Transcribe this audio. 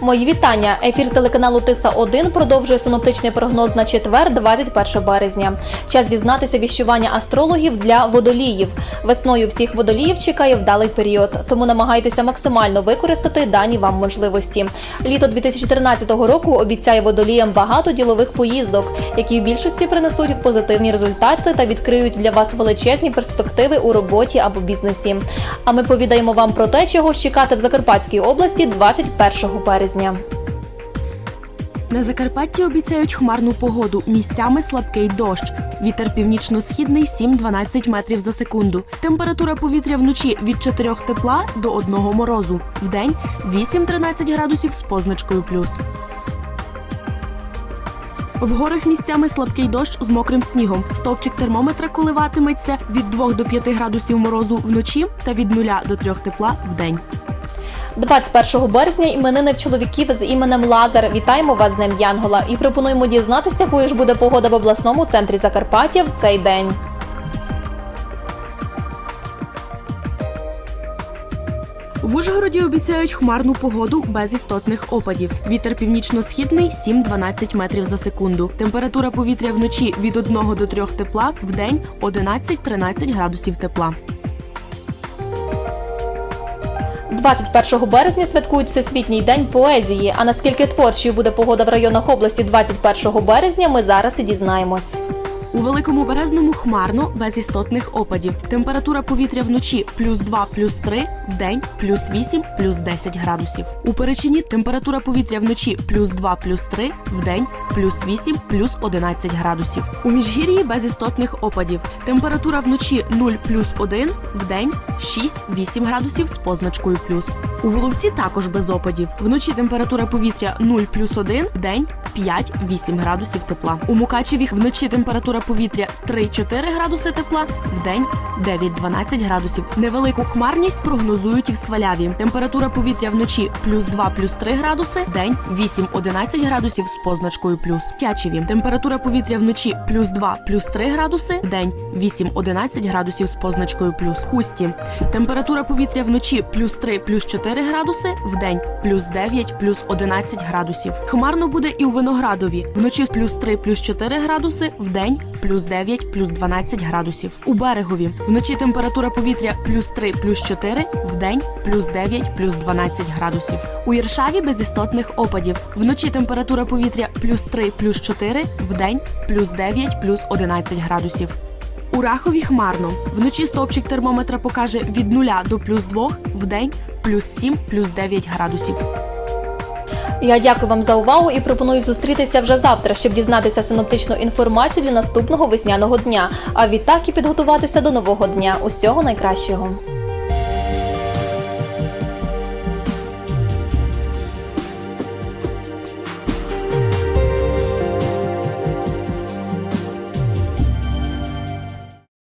Мої вітання. Ефір телеканалу Тиса 1 продовжує синоптичний прогноз на четвер, 21 березня. Час дізнатися віщування астрологів для водоліїв. Весною всіх водоліїв чекає вдалий період, тому намагайтеся максимально використати дані вам можливості. Літо 2013 року обіцяє водоліям багато ділових поїздок, які в більшості принесуть позитивні результати та відкриють для вас величезні перспективи у роботі або бізнесі. А ми повідаємо вам про те, чого чекати в Закарпатській області 21 березня. На Закарпатті обіцяють хмарну погоду, місцями слабкий дощ. Вітер північно-східний 7-12 метрів за секунду. Температура повітря вночі від 4 тепла до 1 морозу. Вдень 8-13 градусів з позначкою плюс. В горах місцями слабкий дощ з мокрим снігом. Стовпчик термометра коливатиметься від 2 до 5 градусів морозу вночі та від 0 до 3 тепла вдень. 21 березня іменини в чоловіків з іменем Лазар. Вітаємо вас з Днем Янгола і пропонуємо дізнатися, якою ж буде погода в обласному центрі Закарпаття в цей день. В Ужгороді обіцяють хмарну погоду без істотних опадів. Вітер північно-східний 7-12 метрів за секунду. Температура повітря вночі від 1 до 3 тепла, вдень 11-13 градусів тепла. 21 березня святкують Всесвітній день поезії. А наскільки творчою буде погода в районах області 21 березня, ми зараз і дізнаємось. У великому березному хмарно без істотних опадів. Температура повітря вночі плюс 2, плюс 3, вдень плюс 8, плюс 10 градусів. У Перечині температура повітря вночі плюс 2, плюс 3, вдень плюс 8, плюс 11 градусів. У Міжгір'ї без істотних опадів. Температура вночі 0 плюс 1, вдень 6-8 градусів з позначкою плюс. У Воловці також без опадів. Вночі температура повітря 0 плюс 1, вдень 5-8 градусів тепла. У Мукачеві вночі температура повітря 3-4 градуси тепла, вдень 9-12 градусів. Невелику хмарність прогнозують і в Сваляві. Температура повітря вночі плюс 2 плюс 3 градуси, день 8-11 градусів з позначкою плюс. Тячеві. Температура повітря вночі плюс 2 плюс 3 градуси, вдень 8-11 градусів з позначкою плюс. Хусті. Температура повітря вночі плюс 3 плюс 4 градуси, вдень плюс 9 плюс 11 градусів. Хмарно буде і у Виноградові. Вночі плюс 3 плюс 4 градуси, вдень плюс 9 плюс 12 градусів. У берегові вночі температура повітря плюс 3 плюс 4, вдень плюс 9 плюс 12 градусів. У Іршаві без істотних опадів. Вночі температура повітря плюс 3 плюс 4, вдень плюс 9 плюс 11 градусів. У Рахові хмарно. Вночі стовпчик термометра покаже від 0 до плюс 2, вдень плюс 7 плюс 9 градусів. Я дякую вам за увагу і пропоную зустрітися вже завтра, щоб дізнатися синоптичну інформацію для наступного весняного дня. А відтак і підготуватися до нового дня. Усього найкращого.